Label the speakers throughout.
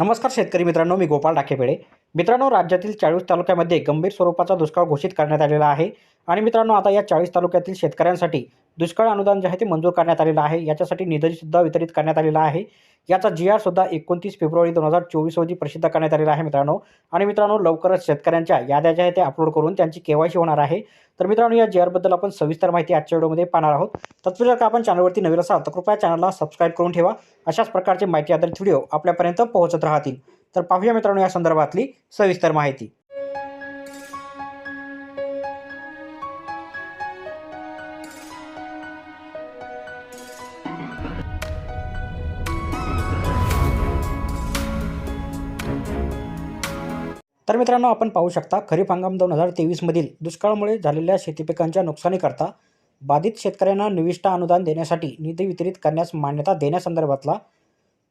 Speaker 1: नमस्कार शेतकरी मित्रांनो मी गोपाळ डाकेपेडे मित्रांनो राज्यातील चाळीस तालुक्यामध्ये गंभीर स्वरूपाचा दुष्काळ घोषित करण्यात आलेला आहे. आणि मित्रांनो आता या चाळीस तालुक्यातील शेतकऱ्यांसाठी दुष्काळ अनुदान जे आहे ते मंजूर करण्यात आलेलं आहे. याच्यासाठी निधीसुद्धा वितरित करण्यात आलेला आहे. याचा जी आर सुद्धा एकोणतीस फेब्रुवारी दोन हजार चोवीस रोजी प्रसिद्ध करण्यात आलेला आहे मित्रांनो. आणि मित्रांनो लवकरच शेतकऱ्यांच्या याद्या ज्या आहेत ते अपलोड करून त्यांची केवायसी होणार आहे. तर मित्रांनो या जी आरबद्दल आपण सविस्तर माहिती आजच्या व्हिडिओमध्ये पाहणार आहोत. तत्पूर्वी जर का आपण चॅनलवरती नवीन असाल तर कृपया चॅनलला सबस्क्राईब करून ठेवा. अशाच प्रकारचे माहिती आधारित व्हिडिओ आपल्यापर्यंत पोहोचत राहतील. तर पाहूया मित्रांनो या संदर्भातली सविस्तर माहिती. तर मित्रांनो आपण पाहू शकता खरीप हंगाम दोन हजार तेवीसमधील दुष्काळामुळे झालेल्या शेतीपिकांच्या नुकसानीकरता बाधित शेतकऱ्यांना निविष्ट अनुदान देण्यासाठी निधी वितरित करण्यास मान्यता देण्यासंदर्भातला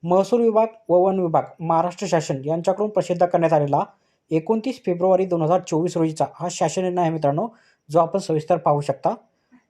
Speaker 1: महसूल विभाग व वन विभाग महाराष्ट्र शासन यांच्याकडून प्रसिद्ध करण्यात आलेला एकोणतीस फेब्रुवारी दोन हजार चोवीस रोजीचा हा शासन निर्णय आहे मित्रांनो जो आपण सविस्तर पाहू शकता.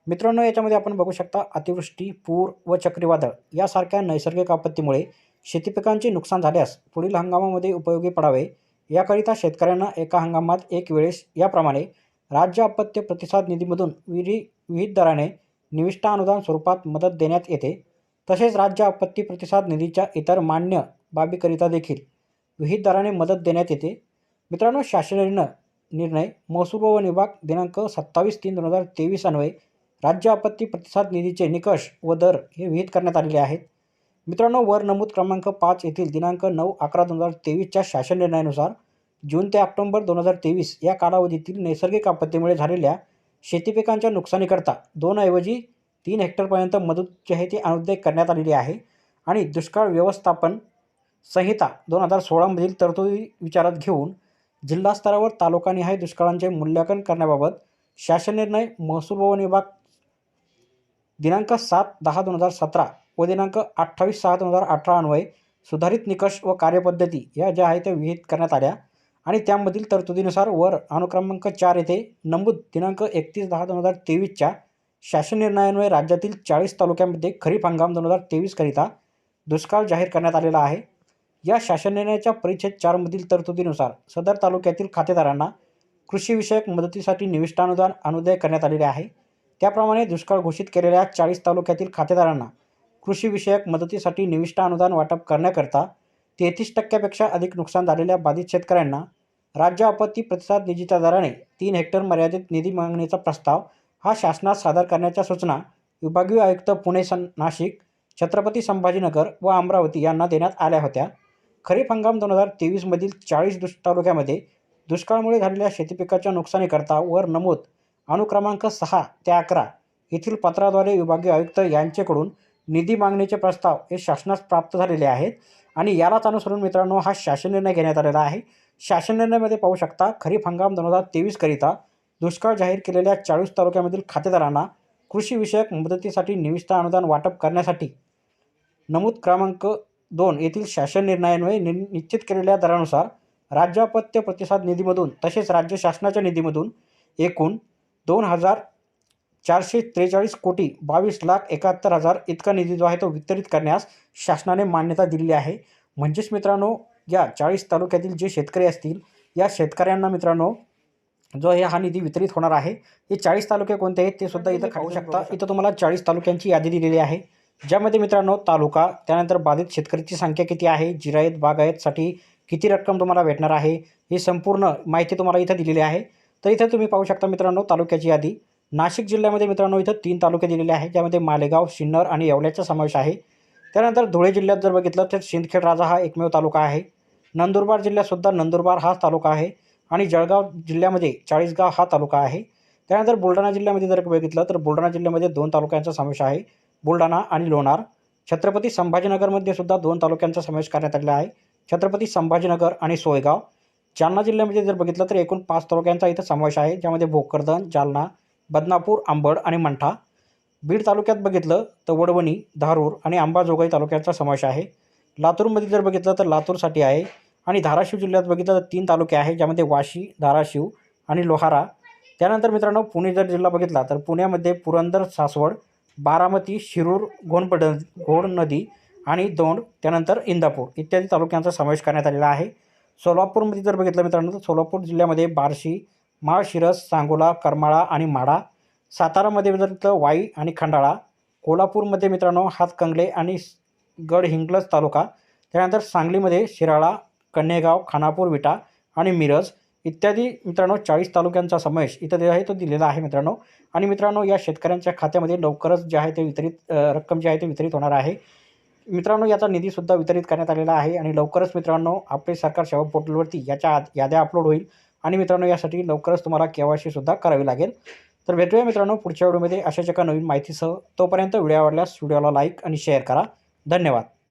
Speaker 1: मित्रांनो याच्यामध्ये आपण बघू शकता अतिवृष्टी पूर व चक्रीवादळ यासारख्या नैसर्गिक आपत्तीमुळे शेतीपिकांचे नुकसान झाल्यास पुढील हंगामामध्ये उपयोगी पडावे. याकरिता शेतकऱ्यांना एका हंगामात एक वेळेस याप्रमाणे राज्य आपत्ती प्रतिसाद निधीमधून विधी विविध दराने निविष्ठा अनुदान स्वरूपात मदत देण्यात येते. तसेच राज्य आपत्ती प्रतिसाद निधीच्या इतर मान्य बाबीकरिता देखील विहित दराने मदत देण्यात येते. मित्रांनो शासन निर्णय निर्णय महसूल व विभाग दिनांक सत्तावीस तीन दोन हजार तेवीस अन्वये राज्य आपत्ती प्रतिसाद निधीचे निकष व दर हे विहित करण्यात आलेले आहेत. मित्रांनो वर नमूद क्रमांक पाच येथील दिनांक नऊ अकरा दोन हजार तेवीसच्या शासन निर्णयानुसार जून ते ऑक्टोंबर दोन हजार तेवीस या कालावधीतील नैसर्गिक आपत्तीमुळे झालेल्या शेतीपिकांच्या नुकसानीकरता दोनऐवजी तीन हेक्टरपर्यंत मदत जी आहे ती अनुदायिक करण्यात आलेली आहे आणि दुष्काळ व्यवस्थापन संहिता दोन हजार सोळामधील तरतुदी विचारात घेऊन जिल्हा स्तरावर तालुकानिहाय दुष्काळांचे मूल्यांकन करण्याबाबत शासन निर्णय महसूल भवन विभाग दिनांक सात दहा दोन हजार सतरा व दिनांक अठ्ठावीस सहा दोन हजार अठरा अन्वये सुधारित निकष व कार्यपद्धती या ज्या आहेत त्या विहित करण्यात आल्या आणि त्यामधील तरतुदीनुसार वर अनुक्रमांक चार येथे नमूद दिनांक एकतीस दहा दोन हजार तेवीसच्या शासन निर्णयान्वये राज्यातील चाळीस तालुक्यांमध्ये खरीप हंगाम दोन हजार तेवीसकरिता दुष्काळ जाहीर करण्यात आलेला आहे. या शासन निर्णयाच्या परिच्छेद चारमधील तरतुदीनुसार सदर तालुक्यातील खातेदारांना कृषीविषयक मदतीसाठी निविष्टानुदान अनुदय करण्यात आलेले आहे. त्याप्रमाणे दुष्काळ घोषित केलेल्या चाळीस तालुक्यातील खातेदारांना कृषीविषयक मदतीसाठी निविष्टा अनुदान वाटप करण्याकरता तेहतीस टक्क्यापेक्षा अधिक नुकसान झालेल्या बाधित शेतकऱ्यांना राज्य आपत्ती प्रतिसाद निधीच्या दराने तीन हेक्टर मर्यादित निधी मागणीचा प्रस्ताव हा शासनात सादर करण्याच्या सूचना विभागीय आयुक्त पुणे सन नाशिक छत्रपती संभाजीनगर व अमरावती यांना देण्यात आल्या होत्या. खरीप हंगाम दोन हजार तेवीसमधील चाळीस दुष् तालुक्यामध्ये दुष्काळामुळे झालेल्या शेतीपिकाच्या नुकसानीकरता वर नमूद अनुक्रमांक सहा ते अकरा येथील पत्राद्वारे विभागीय आयुक्त यांच्याकडून निधी मागणीचे प्रस्ताव हे शासनास प्राप्त झालेले आहेत आणि यालाच अनुसरून मित्रांनो हा शासन निर्णय घेण्यात आलेला आहे. शासन निर्णयामध्ये पाहू शकता खरीप हंगाम दोन हजार तेवीसकरिता दुष्काळ जाहीर केलेल्या चाळीस तालुक्यामधील खातेदारांना कृषीविषयक मदतीसाठी निविष्ठा अनुदान वाटप करण्यासाठी नमूद क्रमांक दोन येथील शासन निर्णयान्वये नि निश्चित केलेल्या दरानुसार राज्य आपत्य प्रतिसाद निधीमधून तसेच राज्य शासनाच्या निधीमधून एकूण दोन हजार चारशे त्रेचाळीस कोटी बावीस लाख एकाहत्तर हजार इतका निधी जो आहे तो वितरित करण्यास शासनाने मान्यता दिलेली आहे. म्हणजेच मित्रांनो या चाळीस तालुक्यातील जे शेतकरी असतील या शेतकऱ्यांना मित्रांनो जो आहे हा निधी वितरित होणार आहे. हे चाळीस तालुके कोणते आहेत ते सुद्धा इथं पाहू शकता. इथं तुम्हाला चाळीस तालुक्यांची यादी दिलेली आहे. ज्यामध्ये मित्रांनो तालुका त्यानंतर बाधित शेतकऱ्याची संख्या किती आहे जिरायत बागायतसाठी किती रक्कम तुम्हाला भेटणार आहे ही संपूर्ण माहिती तुम्हाला इथं दिलेली आहे. तर इथं तुम्ही पाहू शकता मित्रांनो तालुक्याची यादी. नाशिक जिल्ह्यामध्ये मित्रांनो इथं तीन तालुके दिलेले आहेत ज्यामध्ये मालेगाव सिन्नर आणि येवल्याचा समावेश आहे. त्यानंतर धुळे जिल्ह्यात जर बघितलं तर सिंदखेड राजा हा एकमेव तालुका आहे. नंदुरबार जिल्ह्यातसुद्धा नंदुरबार हा तालुका आहे. आणि जळगाव जिल्ह्यामध्ये चाळीसगाव हा तालुका आहे. त्यानंतर बुलढाणा जिल्ह्यामध्ये जर बघितलं तर बुलढाणा जिल्ह्यामध्ये दोन तालुक्यांचा समावेश आहे. बुलढाणा आणि लोणार. छत्रपती संभाजीनगरमध्ये सुद्धा दोन तालुक्यांचा समावेश करण्यात आलेला आहे. छत्रपती संभाजीनगर आणि सोयगाव. जालना जिल्ह्यामध्ये जर बघितलं तर एकूण पाच तालुक्यांचा इथं समावेश आहे. ज्यामध्ये भोकरदन जालना बदनापूर आंबड आणि मंठा. बीड तालुक्यात बघितलं तर वडवणी धारूर आणि अंबाजोगाई तालुक्यांचा समावेश आहे. लातूरमध्ये जर बघितलं तर लातूरसाठी आहे. आणि धाराशिव जिल्ह्यात बघितलं तर तीन तालुके आहे ज्यामध्ये वाशी धाराशिव आणि लोहारा. त्यानंतर मित्रांनो पुणे जर जिल्हा बघितला तर पुण्यामध्ये पुरंदर सासवड बारामती शिरूर घोणपड घोड नदी आणि दौंड त्यानंतर इंदापूर इत्यादी तालुक्यांचा समावेश करण्यात आलेला आहे. सोलापूरमध्ये जर बघितलं मित्रांनो तर सोलापूर जिल्ह्यामध्ये बार्शी माळशिरस सांगोला करमाळा आणि माढा. सातारामध्ये बघितलं वाई आणि खंडाळा. कोल्हापूरमध्ये मित्रांनो हातकंगले आणि गडहिंग्लज तालुका. त्यानंतर सांगलीमध्ये शिराळा कन्हेगाव खानापूर विटा आणि मिरज इत्यादी मित्रांनो चाळीस तालुक्यांचा समावेश इथं जे आहे तो दिलेला आहे मित्रांनो. आणि मित्रांनो या शेतकऱ्यांच्या खात्यामध्ये लवकरच जे आहे ते वितरित रक्कम जी आहे ते वितरित होणार आहे. मित्रांनो याचा निधीसुद्धा वितरित करण्यात आलेला आहे आणि लवकरच मित्रांनो आपले सरकार सेवा पोर्टलवरती याच्या आत याद्या अपलोड होईल. आणि मित्रांनो यासाठी लवकरच तुम्हाला के सुद्धा करावी लागेल. तर भेटूया मित्रांनो पुढच्या व्हिडिओमध्ये. अशाच एका नवीन माहितीसह तोपर्यंत व्हिडिओ आवडल्यास व्हिडिओला लाईक आणि शेअर करा. धन्यवाद.